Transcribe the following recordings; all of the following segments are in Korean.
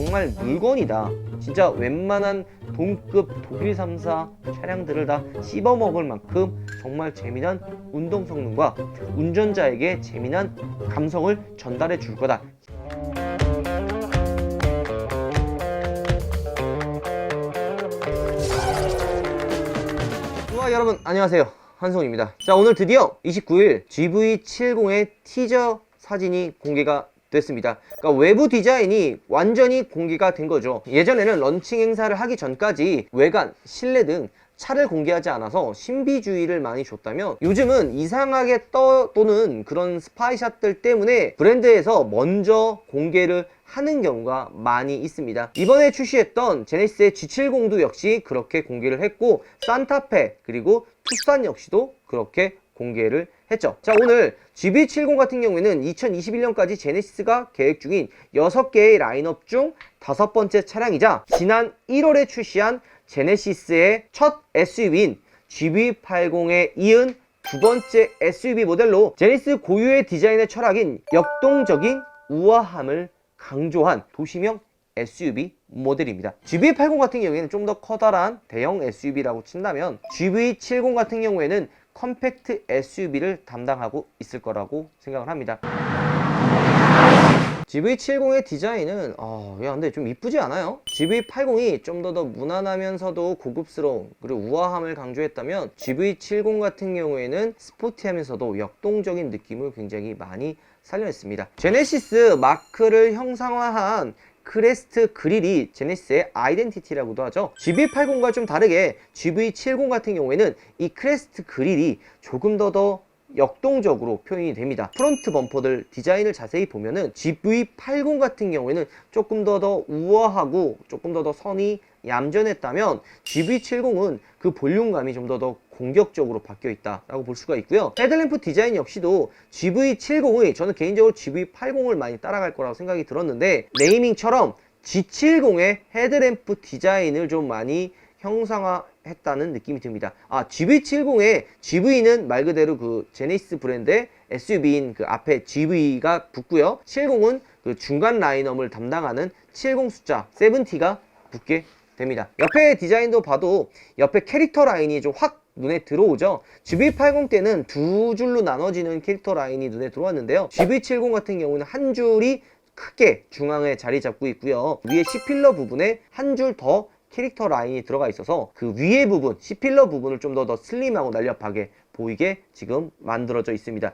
정말 물건이다. 진짜 웬만한 동급 독일 3사 차량들을 다 씹어먹을 만큼 정말 재미난 운동 성능과 운전자에게 재미난 감성을 전달해 줄 거다. 와 여러분 안녕하세요 한송입니다 자 오늘 드디어 29일 GV70의 티저 사진이 공개가 됐습니다 그러니까 외부 디자인이 완전히 공개가 된 거죠 예전에는 런칭 행사를 하기 전까지 외관, 실내 등 차를 공개하지 않아서 신비주의를 많이 줬다면 요즘은 이상하게 떠 도는 그런 스파이샷들 때문에 브랜드에서 먼저 공개를 하는 경우가 많이 있습니다. 이번에 출시했던 제네시스의 G70도 역시 그렇게 공개를 했고 산타페 그리고 투싼 역시도 그렇게 공개를 했죠. 자 오늘 GB70 같은 경우에는 2021년까지 제네시스가 계획 중인 6개의 라인업 중 다섯 번째 차량이자 지난 1월에 출시한 제네시스의 첫 SUV인 GB80에 이은 두 번째 SUV 모델로 제네시스 고유의 디자인의 철학인 역동적인 우아함을 강조한 도시명 SUV 모델입니다. GV80 같은 경우에는 좀 더 커다란 대형 SUV라고 친다면 GV70 같은 경우에는 컴팩트 SUV를 담당하고 있을 거라고 생각을 합니다. GV70의 디자인은 어, 야 근데 좀 이쁘지 않아요? GV80이 좀 더 더 무난하면서도 고급스러운 그리고 우아함을 강조했다면 GV70 같은 경우에는 스포티하면서도 역동적인 느낌을 굉장히 많이 살려냈습니다. 제네시스 마크를 형상화한 크레스트 그릴이 제네시스의 아이덴티티라고도 하죠. GV80과 좀 다르게 GV70 같은 경우에는 이 크레스트 그릴이 조금 더더 역동적으로 표현이 됩니다. 프론트 범퍼들 디자인을 자세히 보면은 GV80 같은 경우에는 조금 더 더 우아하고 조금 더 더 선이 얌전했다면 GV70은 그 볼륨감이 좀 더 더 공격적으로 바뀌어 있다라고 볼 수가 있고요. 헤드램프 디자인 역시도 GV70의 저는 개인적으로 GV80을 많이 따라갈 거라고 생각이 들었는데 네이밍처럼 G70의 헤드램프 디자인을 좀 많이 형상화 했다는 느낌이 듭니다. 아, GV70의 GV는 말 그대로 그 제네시스 브랜드의 SUV인 그 앞에 GV가 붙고요. 70은 그 중간 라인업을 담당하는 70 숫자 70가 붙게 됩니다. 옆에 디자인도 봐도 옆에 캐릭터 라인이 좀 확 눈에 들어오죠. GV80 때는 두 줄로 나눠지는 캐릭터 라인이 눈에 들어왔는데요. GV70 같은 경우는 한 줄이 크게 중앙에 자리 잡고 있고요. 위에 C필러 부분에 한 줄 더 캐릭터 라인이 들어가 있어서 그 위에 부분, C필러 부분을 좀 더 더 슬림하고 날렵하게 보이게 지금 만들어져 있습니다.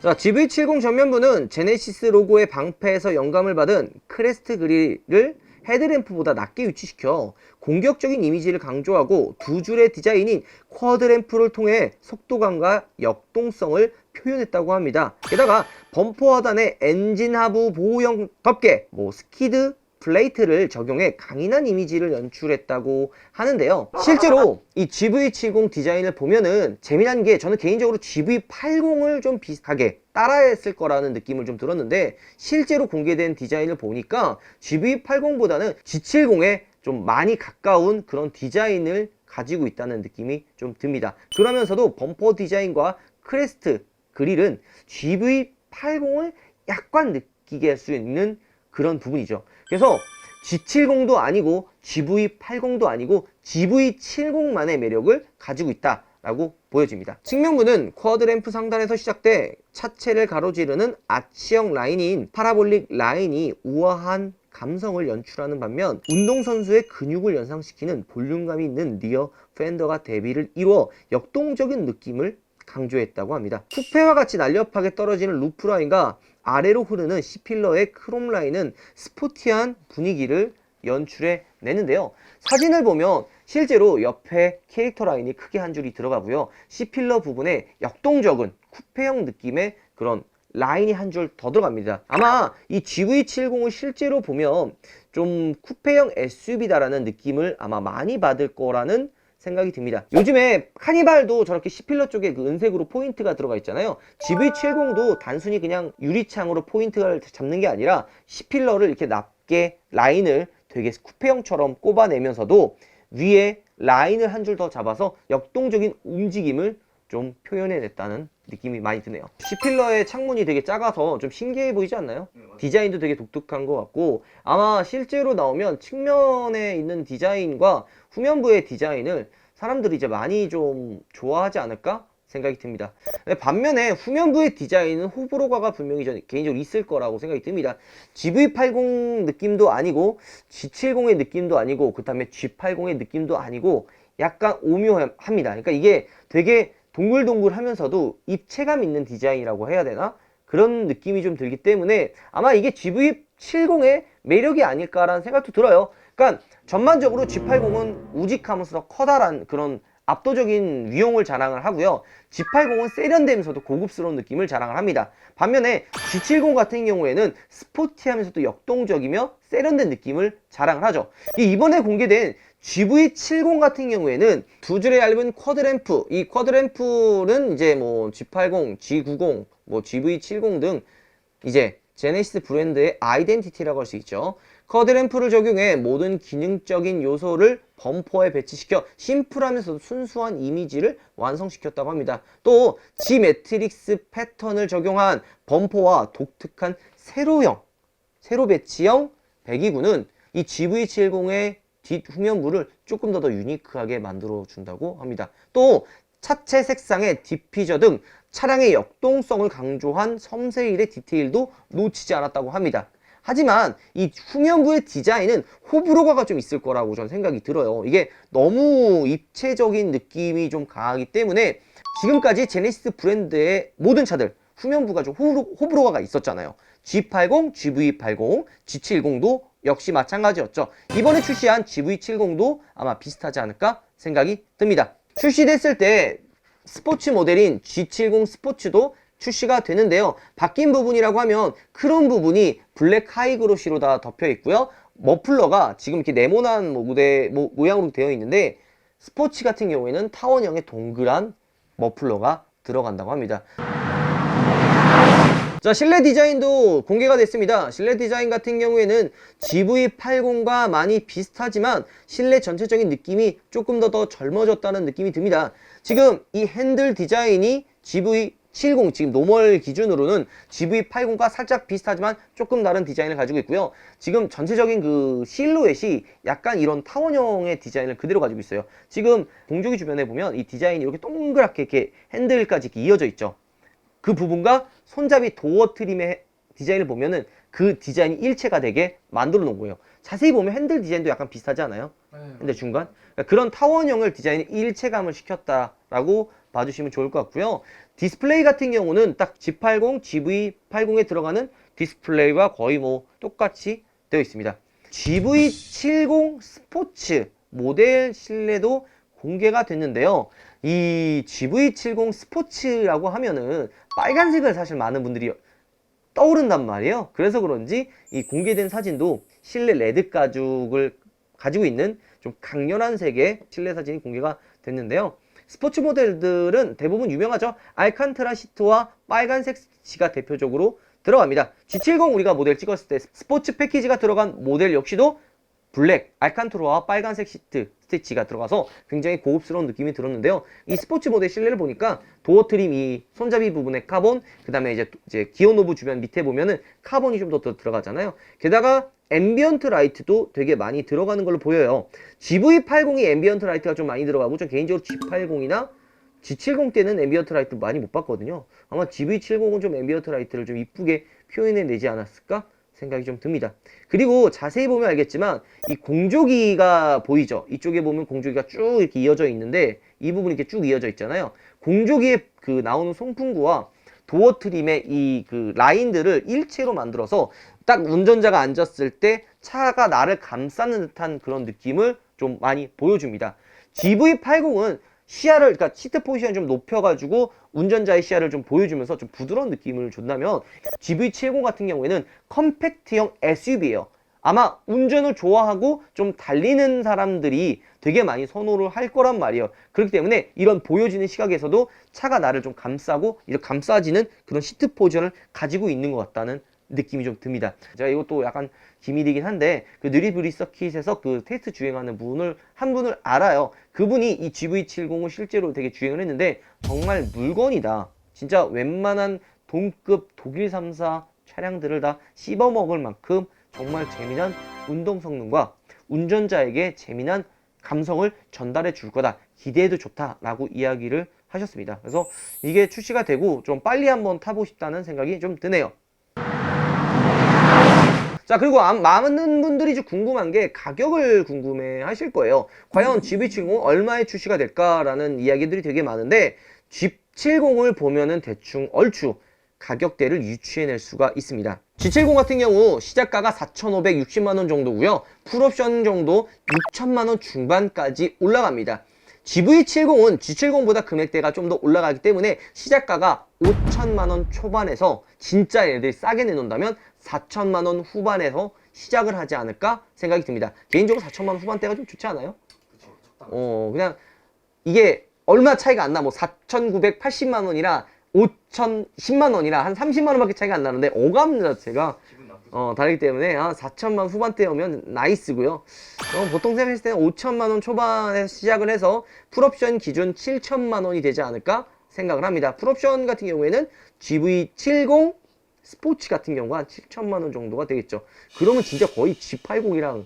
자, GV70 전면부는 제네시스 로고의 방패에서 영감을 받은 크레스트 그릴을 헤드램프보다 낮게 위치시켜 공격적인 이미지를 강조하고 두 줄의 디자인인 쿼드램프를 통해 속도감과 역동성을 표현했다고 합니다. 게다가 범퍼 하단에 엔진 하부 보호형 덮개, 뭐 스키드 플레이트를 적용해 강인한 이미지를 연출했다고 하는데요. 실제로 이 GV70 디자인을 보면은 재미난 게 저는 개인적으로 GV80을 좀 비슷하게 따라했을 거라는 느낌을 좀 들었는데 실제로 공개된 디자인을 보니까 GV80보다는 G70에 좀 많이 가까운 그런 디자인을 가지고 있다는 느낌이 좀 듭니다. 그러면서도 범퍼 디자인과 크레스트 그릴은 GV80을 약간 느끼게 할 수 있는 그런 부분이죠. 그래서 G70도 아니고 GV80도 아니고 GV70만의 매력을 가지고 있다 라고 보여집니다. 측면부는 쿼드램프 상단에서 시작돼 차체를 가로지르는 아치형 라인인 파라볼릭 라인이 우아한 감성을 연출하는 반면 운동선수의 근육을 연상시키는 볼륨감이 있는 리어 팬더가 대비를 이루어 역동적인 느낌을 강조했다고 합니다. 쿠페와 같이 날렵하게 떨어지는 루프 라인과 아래로 흐르는 C필러의 크롬 라인은 스포티한 분위기를 연출해 내는데요. 사진을 보면 실제로 옆에 캐릭터 라인이 크게 한 줄이 들어가고요. C필러 부분에 역동적인 쿠페형 느낌의 그런 라인이 한 줄 더 들어갑니다. 아마 이 GV70을 실제로 보면 좀 쿠페형 SUV다라는 느낌을 아마 많이 받을 거라는 생각이 듭니다. 요즘에 카니발도 저렇게 C필러 쪽에 그 은색으로 포인트가 들어가 있잖아요. GV70도 단순히 그냥 유리창으로 포인트를 잡는 게 아니라 C필러를 이렇게 낮게 라인을 되게 쿠페형처럼 꼽아내면서도 위에 라인을 한 줄 더 잡아서 역동적인 움직임을 좀 표현해냈다는 느낌이 많이 드네요. C필러의 창문이 되게 작아서 좀 신기해 보이지 않나요? 디자인도 되게 독특한 것 같고 아마 실제로 나오면 측면에 있는 디자인과 후면부의 디자인을 사람들이 이제 많이 좀 좋아하지 않을까 생각이 듭니다. 근데 반면에 후면부의 디자인은 호불호가가 분명히 저는 개인적으로 있을 거라고 생각이 듭니다. GV80 느낌도 아니고 G70의 느낌도 아니고 그 다음에 G80의 느낌도 아니고 약간 오묘합니다. 그러니까 이게 되게 동글동글 하면서도 입체감 있는 디자인이라고 해야 되나? 그런 느낌이 좀 들기 때문에 아마 이게 GV70의 매력이 아닐까라는 생각도 들어요. 그러니까 전반적으로 G80은 우직하면서 커다란 그런 압도적인 위용을 자랑을 하고요. G80은 세련되면서도 고급스러운 느낌을 자랑을 합니다. 반면에 G70 같은 경우에는 스포티하면서도 역동적이며 세련된 느낌을 자랑을 하죠. 이 이번에 공개된 GV70 같은 경우에는 두 줄의 얇은 쿼드램프, 이 쿼드램프는 이제 뭐 G80, G90, 뭐 GV70 등 이제 제네시스 브랜드의 아이덴티티라고 할 수 있죠. 쿼드램프를 적용해 모든 기능적인 요소를 범퍼에 배치시켜 심플하면서도 순수한 이미지를 완성시켰다고 합니다. 또 G 매트릭스 패턴을 적용한 범퍼와 독특한 세로형, 세로 배치형 배기구는 이 GV70의 뒷 후면부를 조금 더 더 유니크하게 만들어 준다고 합니다. 또 차체 색상의 디피저 등 차량의 역동성을 강조한 섬세일의 디테일도 놓치지 않았다고 합니다. 하지만 이 후면부의 디자인은 호불호가가 좀 있을 거라고 저는 생각이 들어요. 이게 너무 입체적인 느낌이 좀 강하기 때문에 지금까지 제네시스 브랜드의 모든 차들 후면부가 좀 호불호, 호불호가가 있었잖아요. G80, GV80, G70도 역시 마찬가지였죠. 이번에 출시한 GV70도 아마 비슷하지 않을까 생각이 듭니다. 출시됐을 때 스포츠 모델인 G70 스포츠도 출시가 되는데요. 바뀐 부분이라고 하면 크롬 부분이 블랙 하이그로시로 다 덮여 있고요. 머플러가 지금 이렇게 네모난 모대, 모, 모양으로 되어 있는데 스포츠 같은 경우에는 타원형의 동그란 머플러가 들어간다고 합니다. 자, 실내 디자인도 공개가 됐습니다. 실내 디자인 같은 경우에는 GV80과 많이 비슷하지만 실내 전체적인 느낌이 조금 더 더 젊어졌다는 느낌이 듭니다. 지금 이 핸들 디자인이 GV70 지금 노멀 기준으로는 GV80과 살짝 비슷하지만 조금 다른 디자인을 가지고 있고요. 지금 전체적인 그 실루엣이 약간 이런 타원형의 디자인을 그대로 가지고 있어요. 지금 공조기 주변에 보면 이 디자인이 이렇게 동그랗게 이렇게 핸들까지 이렇게 이어져 있죠. 그 부분과 손잡이 도어 트림의 디자인을 보면은 그 디자인이 일체가 되게 만들어 놓은 거예요. 자세히 보면 핸들 디자인도 약간 비슷하지 않아요? 핸들 중간? 그러니까 그런 타원형을 디자인에 일체감을 시켰다라고 봐주시면 좋을 것 같고요. 디스플레이 같은 경우는 딱 G80, GV80에 들어가는 디스플레이와 거의 뭐 똑같이 되어 있습니다. GV70 스포츠 모델 실내도 공개가 됐는데요. 이 GV70 스포츠라고 하면은 빨간색을 사실 많은 분들이 떠오른단 말이에요. 그래서 그런지 이 공개된 사진도 실내 레드 가죽을 가지고 있는 좀 강렬한 색의 실내 사진이 공개가 됐는데요. 스포츠 모델들은 대부분 유명하죠. 알칸트라 시트와 빨간색 시가 대표적으로 들어갑니다. G70 우리가 모델 찍었을 때 스포츠 패키지가 들어간 모델 역시도 블랙, 알칸트로와 빨간색 시트 스티치가 들어가서 굉장히 고급스러운 느낌이 들었는데요. 이 스포츠 모델 실내를 보니까 도어 트림 이 손잡이 부분에 카본, 그 다음에 이제, 이제 기어 노브 주변 밑에 보면은 카본이 좀 더 들어가잖아요. 게다가 앰비언트 라이트도 되게 많이 들어가는 걸로 보여요. GV80이 앰비언트 라이트가 좀 많이 들어가고 좀 개인적으로 G80이나 G70 때는 앰비언트 라이트 많이 못 봤거든요. 아마 GV70은 좀 앰비언트 라이트를 좀 이쁘게 표현해 내지 않았을까 생각이 좀 듭니다. 그리고 자세히 보면 알겠지만 이 공조기가 보이죠? 이쪽에 보면 공조기가 쭉 이렇게 이어져 있는데 이 부분이 이렇게 쭉 이어져 있잖아요. 공조기에 그 나오는 송풍구와 도어 트림의 이 그 라인들을 일체로 만들어서 딱 운전자가 앉았을 때 차가 나를 감싸는 듯한 그런 느낌을 좀 많이 보여줍니다. GV80은 시야를 그러니까 시트 포지션 좀 높여가지고 운전자의 시야를 좀 보여주면서 좀 부드러운 느낌을 준다면 GV70 같은 경우에는 컴팩트형 SUV예요. 아마 운전을 좋아하고 좀 달리는 사람들이 되게 많이 선호를 할 거란 말이에요. 그렇기 때문에 이런 보여지는 시각에서도 차가 나를 좀 감싸고 이렇게 감싸지는 그런 시트 포지션을 가지고 있는 것 같다는 느낌이 좀 듭니다. 제가 이것도 약간 기밀이긴 한데 그 느리브리 서킷에서 그 테스트 주행하는 분을 한 분을 알아요. 그분이 이 GV70을 실제로 되게 주행을 했는데 정말 물건이다. 진짜 웬만한 동급 독일 3사 차량들을 다 씹어먹을 만큼 정말 재미난 운동 성능과 운전자에게 재미난 감성을 전달해 줄 거다. 기대해도 좋다라고 이야기를 하셨습니다. 그래서 이게 출시가 되고 좀 빨리 한번 타보고 싶다는 생각이 좀 드네요. 자 그리고 아- 많은 분들이 좀 궁금한 게 가격을 궁금해 하실 거예요. 과연 GV70 얼마에 출시가 될까라는 이야기들이 되게 많은데 G70을 보면은 대충 얼추 가격대를 유추해낼 수가 있습니다. G70 같은 경우 시작가가 4,560만원 정도고요. 풀옵션 정도 6천만원 중반까지 올라갑니다. GV70은 G70보다 금액대가 좀 더 올라가기 때문에 시작가가 5천만원 초반에서 진짜 얘들 싸게 내놓는다면 4천만 원 후반에서 시작을 하지 않을까 생각이 듭니다. 개인적으로 4천만 원 후반대가 좀 좋지 않아요? 어, 그냥 이게 얼마 차이가 안 나. 뭐 4,980만 원이라 5,010만 원이라 한 30만 원밖에 차이가 안 나는데 어감 자체가 어, 다르기 때문에 한 4천만 후반대 오면 나이스고요. 어, 보통 생각했을 때는 5천만 원 초반에 시작을 해서 풀옵션 기준 7천만 원이 되지 않을까 생각을 합니다. 풀옵션 같은 경우에는 GV70 스포츠 같은 경우가 한 7천만 원 정도가 되겠죠. 그러면 진짜 거의 G80이랑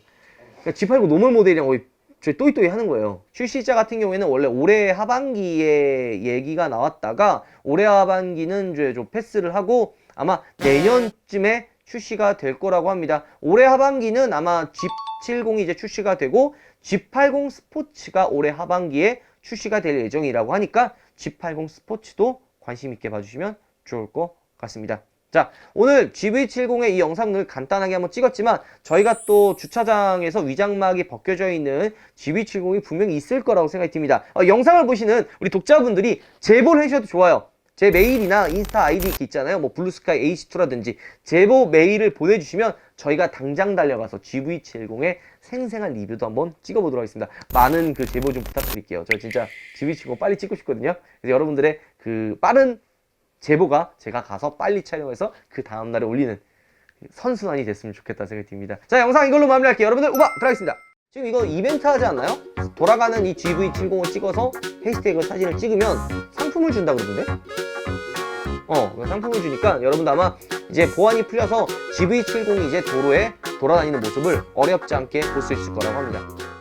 그러니까 G80 노멀 모델이랑 거의 저희 또이또이 하는 거예요. 출시자 같은 경우에는 원래 올해 하반기에 얘기가 나왔다가 올해 하반기는 이제 좀 패스를 하고 아마 내년쯤에 출시가 될 거라고 합니다. 올해 하반기는 아마 G70이 이제 출시가 되고 G80 스포츠가 올해 하반기에 출시가 될 예정이라고 하니까 G80 스포츠도 관심 있게 봐주시면 좋을 것 같습니다. 자, 오늘 GV70의 이 영상을 간단하게 한번 찍었지만 저희가 또 주차장에서 위장막이 벗겨져 있는 GV70이 분명히 있을 거라고 생각이 듭니다. 어, 영상을 보시는 우리 독자분들이 제보를 해주셔도 좋아요. 제 메일이나 인스타 아이디 있잖아요. 뭐 블루스카이 H2라든지 제보 메일을 보내주시면 저희가 당장 달려가서 GV70의 생생한 리뷰도 한번 찍어보도록 하겠습니다. 많은 그 제보 좀 부탁드릴게요. 저 진짜 GV70 빨리 찍고 싶거든요. 그래서 여러분들의 그 빠른 제보가 제가 가서 빨리 촬영해서 그 다음날에 올리는 선순환이 됐으면 좋겠다 생각이 듭니다. 자, 영상 이걸로 마무리할게요. 여러분들 우박 들어가겠습니다. 지금 이거 이벤트 하지 않나요? 돌아가는 이 GV70을 찍어서 해시태그 사진을 찍으면 상품을 준다 그러던데? 어, 그 상품을 주니까 여러분도 아마 이제 보안이 풀려서 GV70이 이제 도로에 돌아다니는 모습을 어렵지 않게 볼 수 있을 거라고 합니다.